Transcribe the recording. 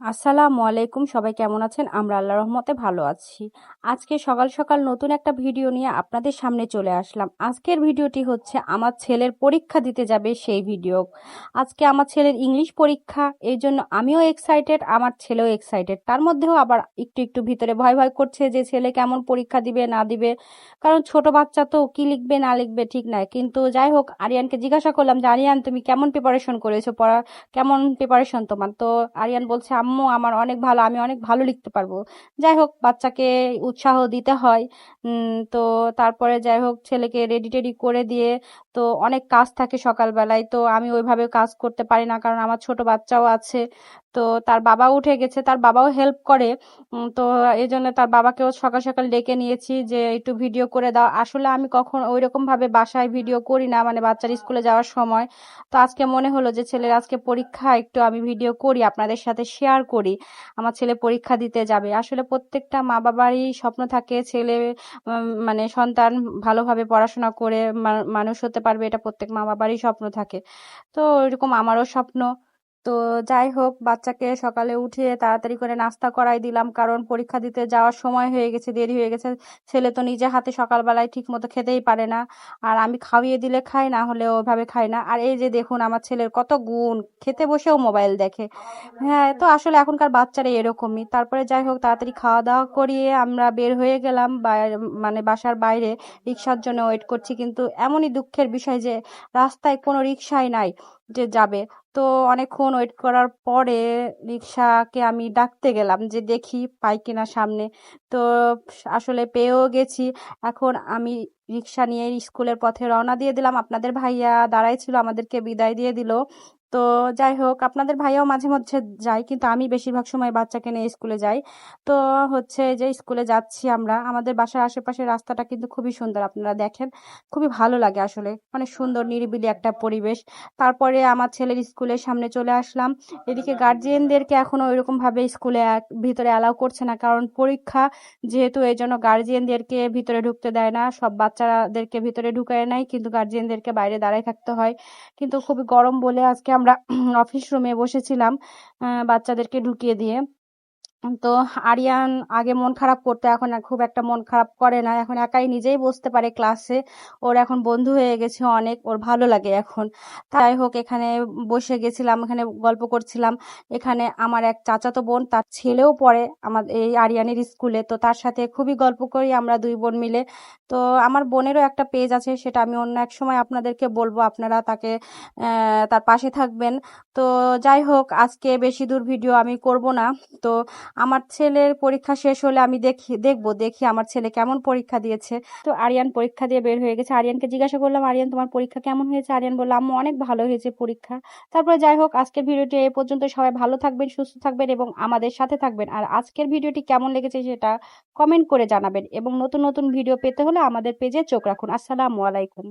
আসসালামু আলাইকুম, সবাই কেমন আছেন? আমরা আল্লাহ রহমতে ভালো আছি। আজকে সকাল সকাল নতুন একটা ভিডিও নিয়ে আপনাদের সামনে চলে আসলাম। আজকের ভিডিওটি হচ্ছে আমার ছেলের পরীক্ষা দিতে যাবে সেই ভিডিও। আজকে আমার ছেলের ইংলিশ পরীক্ষা, এই জন্য আমিও এক্সাইটেড আমার ছেলেও এক্সাইটেড তার মধ্যেও আবার একটু একটু ভিতরে ভয় ভয় করছে যে ছেলে কেমন পরীক্ষা দিবে, না দিবে। কারণ ছোট বাচ্চা তো কি লিখবে, না লিখবে ঠিক নাই। কিন্তু যাই হোক, আরিয়ানকে জিজ্ঞাসা করলাম যে, আরিয়ান, তুমি কেমন প্রিপারেশন করেছ? পড়া কেমন প্রিপারেশন তোমার? তো আরিয়ান বলছে আম্মু আমার অনেক ভালো, আমি অনেক ভালো লিখতে পারব। যাই হোক, বাচ্চাকে উৎসাহ দিতে হয়। তো তারপরে যাই হোক, ছেলেকে রেডি টেডি করে দিয়ে তো অনেক কাজ থাকে সকালবেলায়। তো আমি ওইভাবে কাজ করতে পারি না, কারণ আমার ছোট বাচ্চাও আছে। তো তার বাবা উঠে গেছে, তার বাবাও হেল্প করে। তো এই জন্য তার বাবাকেও সকাল সকাল ডেকে নিয়েছি যে, একটু ভিডিও করে দাও। আসলে আমি কখন ওই রকম ভাবে বাসায় ভিডিও করি না মানে বাচ্চার স্কুলে যাওয়ার সময়। তো আজকে মনে হলো যে, ছেলের আজকে পরীক্ষা, একটু আমি ভিডিও করি, আপনাদের সাথে শেয়ার করি। আমার ছেলে পরীক্ষা দিতে যাবে। আসলে প্রত্যেকটা মা বাবারই স্বপ্ন থাকে, ছেলে মানে সন্তান ভালোভাবে পড়াশোনা করে মানুষ হতে পারবে, এটা প্রত্যেক মা বাবারই স্বপ্ন থাকে। তো এরকম আমারও স্বপ্ন। তো যাই হোক, বাচ্চাকে সকালে উঠে তাড়াতাড়ি করে নাস্তা করাই দিলাম, কারণ পরীক্ষা দিতে যাওয়ার সময় হয়ে গেছে, দেরি হয়ে গেছে। ছেলে তো নিজে হাতে সকালবেলায় ঠিক মতো খেতেই পারে না। আর আমি খাওয়িয়ে দিলে খাই না হলে ওভাবে খাই না। আর এই যে দেখুন, আমার ছেলের কত গুণ, খেতে বসেও মোবাইল দেখে। হ্যাঁ তো আসলে এখনকার বাচ্চারা এরকমই। তারপরে যাই হোক, তাড়াতাড়ি খাওয়া দাওয়া করিয়ে আমরা বের হয়ে গেলাম মানে বাসার বাইরে। রিক্সার জন্য ওয়েট করছি, কিন্তু এমনই দুঃখের বিষয় যে রাস্তায় কোনো রিক্সাই নাই। যে যাবে। তো অনেকক্ষণ ওয়েট করার পরে রিক্সাকে আমি ডাকতে গেলাম যে, দেখি পাই কিনা সামনে। তো আসলে পেয়েও গেছি। এখন আমি রিক্সা নিয়ে স্কুলের পথে রওনা দিয়ে দিলাম। আপনাদের ভাইয়া দাঁড়াই ছিল, আমাদেরকে বিদায় দিয়ে দিল। তো যাই হোক, আপনাদের ভাইয়াও মাঝে মধ্যে যায়, কিন্তু আমি বেশিরভাগ সময় বাচ্চাকে নিয়ে স্কুলে যাই। তো হচ্ছে যে স্কুলে যাচ্ছি আমরা, আমাদের বাসার আশেপাশে রাস্তাটা কিন্তু খুবই সুন্দর, আপনারা দেখেন। খুবই ভালো লাগে আসলে অনেক সুন্দর নিরিবিলি একটা পরিবেশ। তারপরে আমার ছেলের স্কুলের সামনে চলে আসলাম, এদিকে গার্জিয়ানদেরকে এখনও ওইরকম ভাবে স্কুলে ভিতরে অ্যালাউ করছে না, কারণ পরীক্ষা যেহেতু এই জন্য গার্জিয়ানদেরকে ভিতরে ঢুকতে দেয় না, সব বাচ্চাদেরকে ভিতরে ঢুকায় নাই কিন্তু গার্জিয়ানদেরকে বাইরে দাঁড়ায় থাকতে হয়। কিন্তু খুবই গরম বলে আজকে আমরা অফিস রুমে বসেছিলাম বাচ্চাদেরকে ঢুকিয়ে দিয়ে। তো আরিয়ান আগে মন খারাপ করতো, এখন খুব একটা মন খারাপ করে না। এখন একাই নিজেই বসতে পারে ক্লাসে ওর এখন বন্ধু হয়ে গেছে অনেক, ওর ভালো লাগে এখন। তাই হোক, এখানে বসে গেছিলাম, এখানে গল্প করছিলাম। এখানে আমার এক চাচাতো বোন, তার ছেলেও পড়ে আমাদের এই আরিয়ানের স্কুলে। তো তার সাথে খুবই গল্প করি আমরা দুই বোন মিলে। তো আমার বোনেরও একটা পেজ আছে, সেটা আমি অন্য এক সময় আপনাদেরকে বলব। আপনারা তাকে তার পাশে থাকবেন। তো যাই হোক, আজকে বেশি দূর ভিডিও আমি করব না। তো আমার ছেলের পরীক্ষা শেষ হলে আমি দেখি, দেখব, দেখি আমার ছেলে কেমন পরীক্ষা দিয়েছে। তো আরিয়ান পরীক্ষা দিয়ে বের হয়ে গেছে। আরিয়ানকে জিজ্ঞাসা করলাম, আরিয়ান, তোমার পরীক্ষা কেমন হয়েছে? আরিয়ান বললাম আম্মু, অনেক ভালো হয়েছে পরীক্ষা। তারপরে যাই হোক, আজকের ভিডিওটি এ পর্যন্ত। সবাই ভালো থাকবেন, সুস্থ থাকবেন এবং আমাদের সাথে থাকবেন। আর আজকের ভিডিওটি কেমন লেগেছে সেটা কমেন্ট করে জানাবেন এবং নতুন নতুন ভিডিও পেতে হলে আমাদের পেজে চোখ রাখুন। আসসালামু আলাইকুম।